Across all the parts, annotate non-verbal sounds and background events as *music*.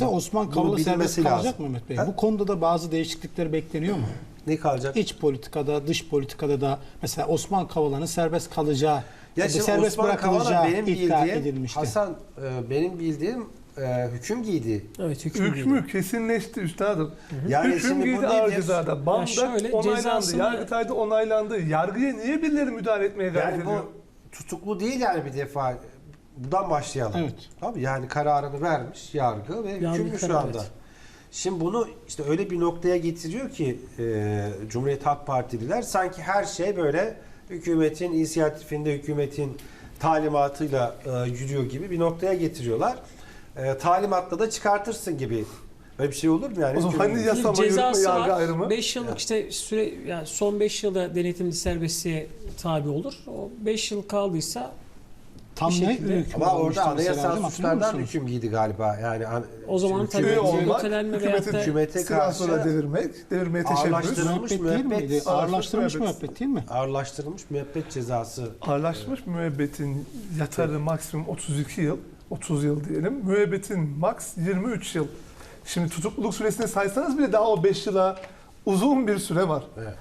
Mesela Osman Kavala serbest kalacak lazım. mı Mehmet Bey? Ha? Bu konuda da bazı değişiklikler bekleniyor mu? Ne kalacak? İç politikada, dış politikada da mesela Osman Kavala'nın serbest kalacağı, ya şimdi serbest Osman Kavala bırakılacağı benim iddia bildiğim, edilmişti. Hasan e, benim bildiğim e, hüküm giydi. Evet hüküm Hükmü kesinleşti üstadım. Yani Hüküm şimdi bu giydi. Bam'da şöyle, onaylandı. cezasını- Yargıtay'da onaylandı. Yargıya niye birileri müdahale etmeye gayret Yani ediyor? bu tutuklu değil yani bir defa. Buradan başlayalım. Evet. Tabii yani kararını vermiş yargı ve Yargı hükümlü şu karar, anda. evet. Şimdi bunu işte öyle bir noktaya getiriyor ki e, Cumhuriyet Halk Partililer sanki her şey böyle hükümetin inisiyatifinde, hükümetin talimatıyla e, yürüyor gibi bir noktaya getiriyorlar. E, talimatla da çıkartırsın gibi. Böyle bir şey olur mu yani? O zaman Bir yasama, yürütme, cezası yargı var. ayrımı? 5 yıllık işte süre yani son 5 yılda denetimli serbestliğe tabi olur. O 5 yıl kaldıysa Tam bir ne şekilde- hüküm Ama orada anayasal suçlardan hüküm giydi galiba. Yani an- o zaman şimdi tabii Üye hükümeti- olmak, ötelenme veyahut hükümetin da hükümete Sıra sonra karşı devirmek, devirmeye teşebbüs. Ağırlaştırılmış Müebbet değil müebbet. miydi? Ağırlaştırılmış müebbet. müebbet değil mi? ağırlaştırılmış müebbet cezası. Ağırlaşmış müebbetin yatarı maksimum 32 yıl, 30 yıl diyelim. Müebbetin maks 23 yıl. Şimdi tutukluluk süresini saysanız bile daha o 5 yıla uzun bir süre var. Evet.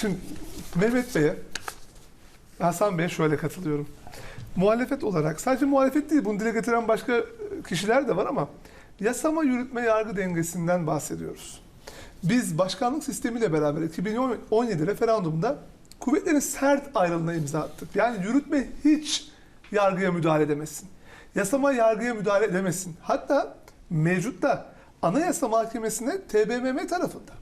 Şimdi Mehmet Bey'e, Hasan Bey'e şöyle katılıyorum. Muhalefet olarak, sadece muhalefet değil, bunu dile getiren başka kişiler de var ama yasama, yürütme, yargı dengesinden bahsediyoruz. Biz başkanlık sistemiyle beraber 2017 referandumda kuvvetlerin sert ayrılığına imza attık. Yani yürütme hiç yargıya müdahale edemesin. Yasama yargıya müdahale edemesin. Hatta mevcutta Anayasa Mahkemesi'ne TBMM tarafından,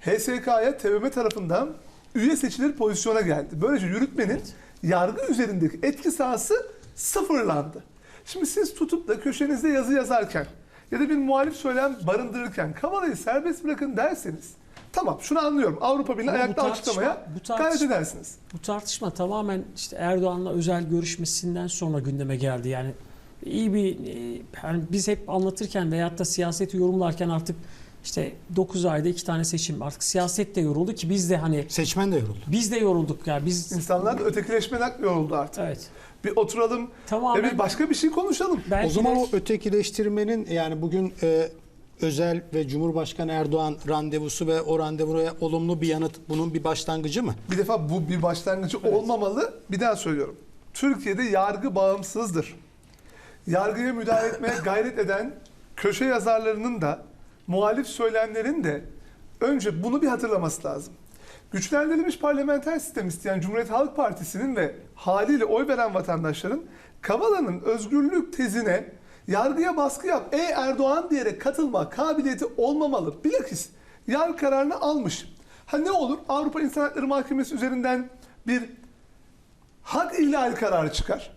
HSK'ya TBMM tarafından üye seçilir pozisyona geldi. Böylece yürütmenin yargı üzerindeki etki sahası sıfırlandı. Şimdi siz tutup da köşenizde yazı yazarken ya da bir muhalif söylem barındırırken Kavala'yı serbest bırakın derseniz tamam şunu anlıyorum. Avrupa Birliği ayakta alkışlamaya bu gayret edersiniz. bu tartışma tamamen işte Erdoğan'la özel görüşmesinden sonra gündeme geldi. Yani iyi bir e, yani biz hep anlatırken veyahut da siyaseti yorumlarken artık işte 9 ayda iki tane seçim artık siyaset de yoruldu ki biz de hani Seçmen de yoruldu. biz de yorulduk ya biz İnsanlar da ötekileşmeden yoruldu artık. evet Bir oturalım tamamen ve bir başka bir şey konuşalım. belki o zaman de- o ötekileştirmenin yani bugün e, özel ve Cumhurbaşkanı Erdoğan randevusu ve o randevuya olumlu bir yanıt bunun bir başlangıcı mı? Bir defa bu bir başlangıcı olmamalı. Bir daha söylüyorum. Türkiye'de yargı bağımsızdır. Yargıya müdahale etmeye gayret eden köşe yazarlarının da muhalif söylemlerin de önce bunu bir hatırlaması lazım. Güçlendirilmiş parlamenter sistem isteyen Cumhuriyet Halk Partisi'nin ve haliyle oy veren vatandaşların Kavala'nın özgürlük tezine yargıya baskı yap, ey Erdoğan diyerek katılma kabiliyeti olmamalı. Bilakis yargı kararını almış. Ha ne olur? Avrupa İnsan Hakları Mahkemesi üzerinden bir hak ihlali kararı çıkar.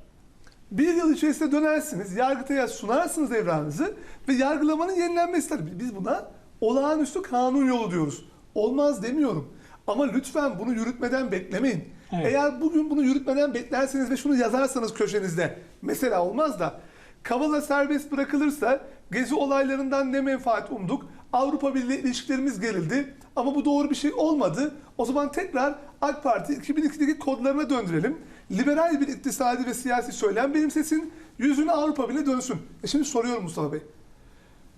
Bir yıl içerisinde dönersiniz, yargıtaya sunarsınız evranınızı ve yargılamanın yenilenmesi tabii. Biz buna olağanüstü kanun yolu diyoruz. Olmaz demiyorum. Ama lütfen bunu yürütmeden beklemeyin. Evet. Eğer bugün bunu yürütmeden beklerseniz ve şunu yazarsanız köşenizde mesela olmaz da Kavala serbest bırakılırsa gezi olaylarından ne menfaat umduk? Avrupa Birliği ilişkilerimiz gerildi ama bu doğru bir şey olmadı. O zaman tekrar AK Parti 2002'deki kodlarına döndürelim. Liberal bir iktisadi ve siyasi söylem benimsesin. Yüzünü Avrupa Birliği'ne dönsün. E şimdi soruyorum Mustafa Bey.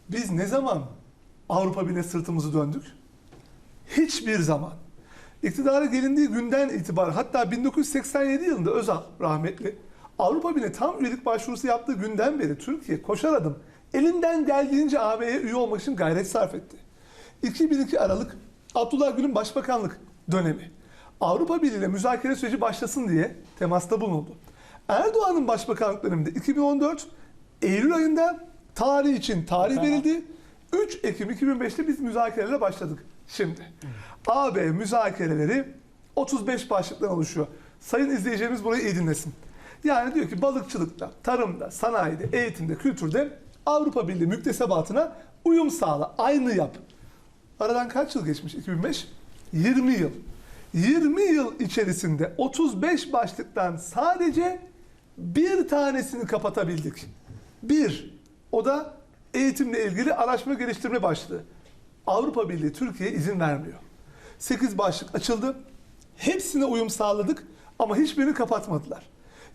Biz ne zaman Avrupa Birliği'ne sırtımızı döndük? Hiçbir zaman. İktidara gelindiği günden itibaren hatta 1987 yılında Özal rahmetli Avrupa Birliği'ne tam üyelik başvurusu yaptığı günden beri Türkiye koşar adım elinden geldiğince AB'ye üye olmak için gayret sarf etti. 2002 Aralık Abdullah Gül'ün başbakanlık dönemi. Avrupa Birliği ile müzakere süreci başlasın diye temasta bulunuldu. Erdoğan'ın başbakanlık döneminde 2014 Eylül ayında tarih için tarih Tamam. verildi. 3 Ekim 2005'te biz müzakerelere başladık. Şimdi AB müzakereleri 35 başlıktan oluşuyor. Sayın izleyicilerimiz burayı iyi dinlesin. Yani diyor ki balıkçılıkta, tarımda, sanayide, eğitimde, kültürde Avrupa Birliği müktesebatına uyum sağla, aynı yap. Aradan kaç yıl geçmiş 2005? 20 yıl. 20 yıl içerisinde 35 başlıktan sadece bir tanesini kapatabildik. Bir, o da eğitimle ilgili araştırma geliştirme başlığı. Avrupa Birliği Türkiye'ye izin vermiyor. 8 başlık açıldı. Hepsine uyum sağladık ama hiçbirini kapatmadılar.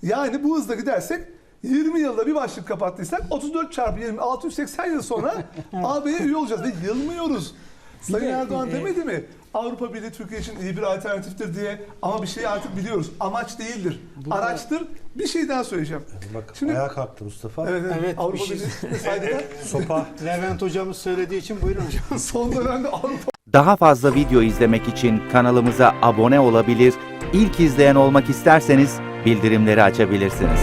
Yani bu hızla gidersek 20 yılda bir başlık kapattıysak 34 çarpı 20 680 yıl sonra *laughs* AB'ye üye olacağız ve yılmıyoruz. Sayın Erdoğan e, demedi mi? Avrupa Birliği Türkiye için iyi bir alternatiftir diye ama bir şeyi artık biliyoruz. Amaç değildir. Araçtır. Bir şey daha söyleyeceğim. Bak Şimdi- ayağa kalktı Mustafa. Evet, evet. Evet, Avrupa şey- Birliği saygıda *laughs* Sopa. Levent hocamız söylediği için buyurun hocam. *laughs* son dönemde Avrupa Daha fazla video izlemek için kanalımıza abone olabilir, ilk izleyen olmak isterseniz bildirimleri açabilirsiniz.